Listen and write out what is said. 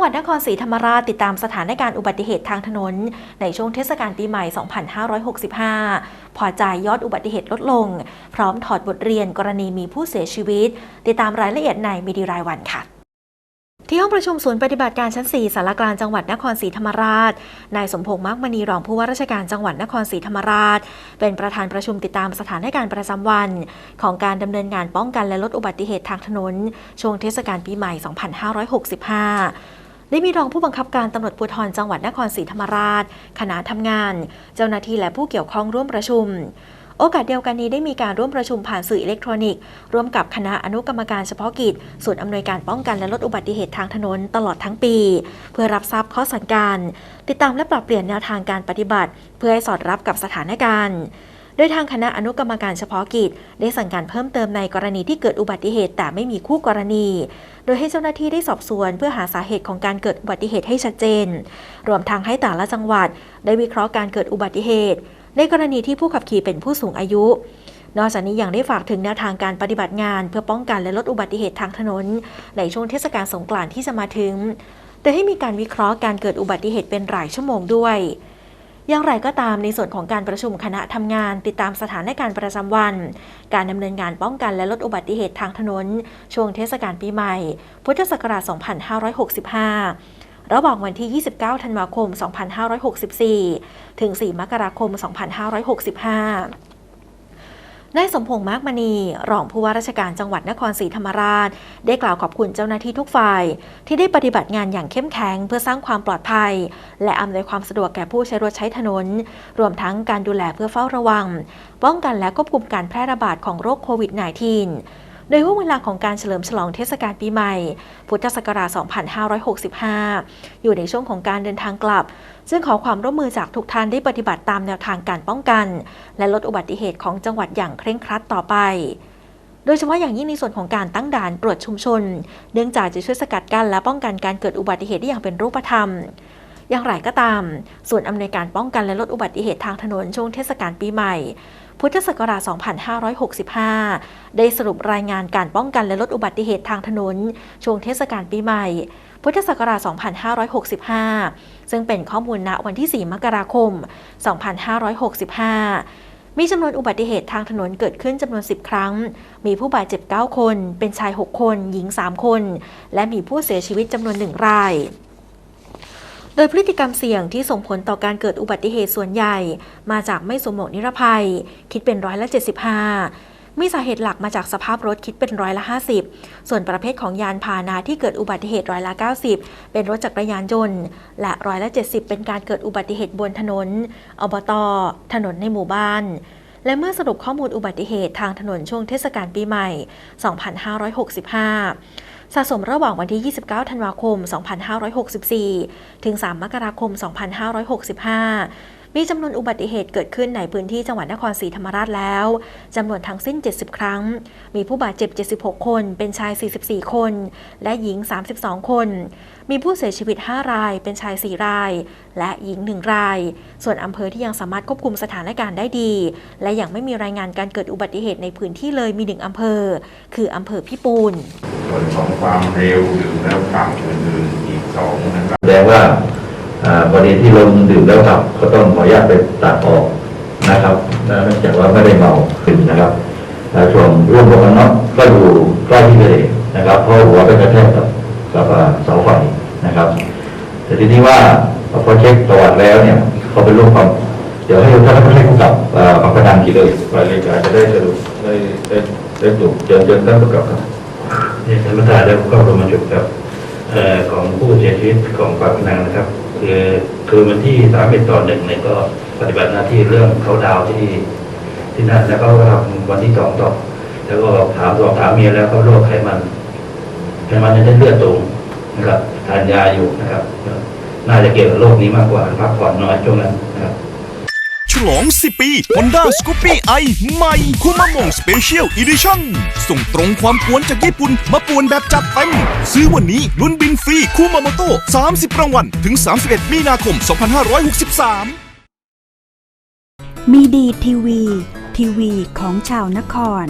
งหวัดนครศรีธรรมราชติดตามสถานการณ์อุบัติเหตุทางถนน ในช่วงเทศกาลปีใหม่ 2565 พอใจยอดอุบัติเหตุลดลง พร้อมถอดบทเรียนกรณีมีผู้เสียชีวิต ติดตามรายละเอียดในมีดีรายวันค่ะที่ห้องประชุมศูนย์ปฏิบัติการชั้น 4สารกลางจังหวัดนครศรีธรรมราช นายสมพงษ์มากมณีรองผู้ว่าราชการจังหวัดนครศรีธรรมราช เป็นประธานประชุมติดตามสถานการณ์ประจำวัน ของการดำเนินงานป้องกันและลดอุบัติเหตุทางถนน ช่วงเทศกาลปีใหม่ 2565 ได้มีรองผู้บังคับการตำรวจภูธรจังหวัดนครศรีธรรมราช คณะทำงาน เจ้าหน้าที่และผู้เกี่ยวข้องร่วมประชุม โอกาสเดียวกันนี้ได้มีการร่วมประชุมผ่านสื่ออิเล็กทรอนิกส์ร่วมกับคณะอนุกรรมการเฉพาะกิจส่วนอำนวยการป้องกันและลดอุบัติเหตุทางถนนตลอดทั้งปี เพื่อรับทราบข้อสั่งการ ติดตามและปรับเปลี่ยนแนวทางการปฏิบัติ เพื่อให้สอดรับกับสถานการณ์ โดยทางคณะอนุกรรมการเฉพาะกิจ ได้สั่งการเพิ่มเติมในกรณีที่เกิดอุบัติเหตุแต่ไม่มีคู่กรณี โดยให้เจ้าหน้าที่ได้สอบสวนเพื่อหาสาเหตุของการเกิดอุบัติเหตุให้ชัดเจน รวมทั้งให้แต่ละจังหวัด ได้วิเคราะห์การเกิดอุบัติเหตุ ในกรณีที่ผู้ขับขี่เป็นผู้สูงอายุนอกจากนี้ยังได้ฝากถึงแนวทางการปฏิบัติงาน เพื่อป้องกันและลดอุบัติเหตุทางถนน ในช่วงเทศกาลสงกรานต์ที่จะมาถึง แต่ให้มีการวิเคราะห์การเกิดอุบัติเหตุเป็นรายชั่วโมงด้วย อย่างไรก็ตามในส่วนของการประชุมคณะทำงานติดตามสถานการณ์ประจำวัน การดำเนินงานป้องกันและลดอุบัติเหตุทางถนน ช่วงเทศกาลปีใหม่ พุทธศักราช 2565 ระหว่างวันที่ 29 ธันวาคม 2564 ถึง 4 มกราคม 2565 นายสมพงษ์มากมณี รองผู้ว่าราชการจังหวัดนครศรีธรรมราช ได้กล่าวขอบคุณเจ้าหน้าที่ทุกฝ่าย ที่ได้ปฏิบัติงานอย่างเข้มแข็งเพื่อสร้างความปลอดภัย และอำนวยความสะดวกแก่ผู้ใช้รถใช้ถนน รวมทั้งการดูแลเพื่อเฝ้าระวัง ป้องกันและควบคุมการแพร่ระบาดของโรคโควิด -19 โดยห่วงเวลาของการเฉลิมฉลองเทศกาลปีใหม่ พุทธศักราช 2565 อยู่ในช่วงของการเดินทางกลับ ซึ่งขอความร่วมมือจากทุกท่านได้ปฏิบัติตามแนวทางการป้องกัน และลดอุบัติเหตุของจังหวัดอย่างเคร่งครัดต่อไปโดยเฉพาะอย่างยิ่งในส่วนของการตั้งด่านตรวจชุมชน เนื่องจากจะช่วยสกัดกั้นและป้องกันการเกิดอุบัติเหตุได้อย่างเป็นรูปธรรม อย่างไรก็ตาม ส่วนอำนวยการป้องกันและลดอุบัติเหตุทางถนนช่วงเทศกาลปีใหม่ พุทธศักราช 2565 ได้สรุปรายงานการป้องกันและลดอุบัติเหตุทางถนนช่วงเทศกาลปีใหม่ พุทธศักราช 2565 ซึ่งเป็นข้อมูลณวันที่ 4 มกราคม 2565มีจำนวนอุบัติเหตุทางถนนเกิดขึ้นจำนวน 10 ครั้ง มีผู้บาดเจ็บ 9 คน เป็นชาย 6 คน หญิง 3 คน และมีผู้เสียชีวิตจำนวน 1 ราย ดยพฤติกรรมเสี่ยงที่ส่งผลต่อการเกิดอุบัติเหตุส่วนใหญ่ มาจากไม่สวมหมวกนิรภัย คิดเป็นร้อยละ 75มีสาเหตุหลักมาจากสภาพรถคิดเป็นร้อยละ 50 ส่วนประเภทของยานพาหนะที่เกิดอุบัติเหตุร้อยละ 90 เป็นรถจักรยานยนต์ และร้อยละ 70 เป็นการเกิดอุบัติเหตุบนถนน อบต ถนนในหมู่บ้าน และเมื่อสรุปข้อมูลอุบัติเหตุทางถนนช่วงเทศกาลปีใหม่ 2565 สะสมระหว่างวันที่ 29 ธันวาคม 2564 ถึง 3 มกราคม 2565 มีจำนวนอุบัติเหตุเกิดขึ้นในพื้นที่จังหวัดนครศรีธรรมราชแล้วจำนวนทั้งสิ้น 70 ครั้ง มีผู้บาดเจ็บ 76 คน เป็นชาย 44 คน และหญิง 32 คน มีผู้เสียชีวิต 5 ราย เป็นชาย 4 ราย และหญิง 1 ราย ส่วนอำเภอที่ยังสามารถควบคุมสถานการณ์ได้ดี และยังไม่มีรายงานการเกิดอุบัติเหตุในพื้นที่เลยมีหนึ่งอำเภอ คืออำเภอพิปูน ส่วนของความเร็วดื่มแล้วขับอื่นๆอีกสองนะครับแสดงว่าอ่ากรณีที่ลงดื่มแล้วขับก็ต้องขออนุญาตไปตัดออกนะครับเนื่องจากว่าไม่ได้เมาขึ้นนะครับและส่วนร่วมกับน็อตก็อยู่ใกล้ที่เกิดเหตุนะครับเพราะหัวไปกระแทกกับกับอ่าเสาไฟนะครับ แต่ทีนี้ว่าพอเช็คประวัติแล้วเนี่ยเขาเป็นโรคความเดี๋ยวให้ท่านผู้ให้ผู้กับอ่าประกันกิจเลยฝ่ายเลขาจะได้สรุปได้ได้ได้ถูกเชิญเชิญท่านผู้กับครับ นี่ท่านประธานและผู้เข้าร่วมประชุมครับของผู้เสียชีวิตของปากพนังนะครับ คือคือวันที่สามเอ็ดต่อหนึ่งเนี่ยก็ปฏิบัติหน้าที่เรื่องเขาดาวที่ที่นั่นแล้วก็ทำวันที่สองต่อแล้วก็ถามสอบถามเมียแล้วก็โรคไขมันไขมันในเส้นเลือดสูงนะครับทานยาอยู่นะครับ น่าจะเกี่ยวกับโรคนี้มากกว่าพักผ่อนน้อยช่วงนั้นนะครับ ลอง 10 ปี Honda Scoopy i ใหม่คุมามง Special Edition ส่งตรงความกวนจากญี่ปุ่นมาป่วนแบบจัดเต็มซื้อวันนี้ลุ้นบินฟรีคูมาโมโต้30รางวัลถึง 31 มีนาคม 2563 มีดีทีวี ทีวีของชาวนคร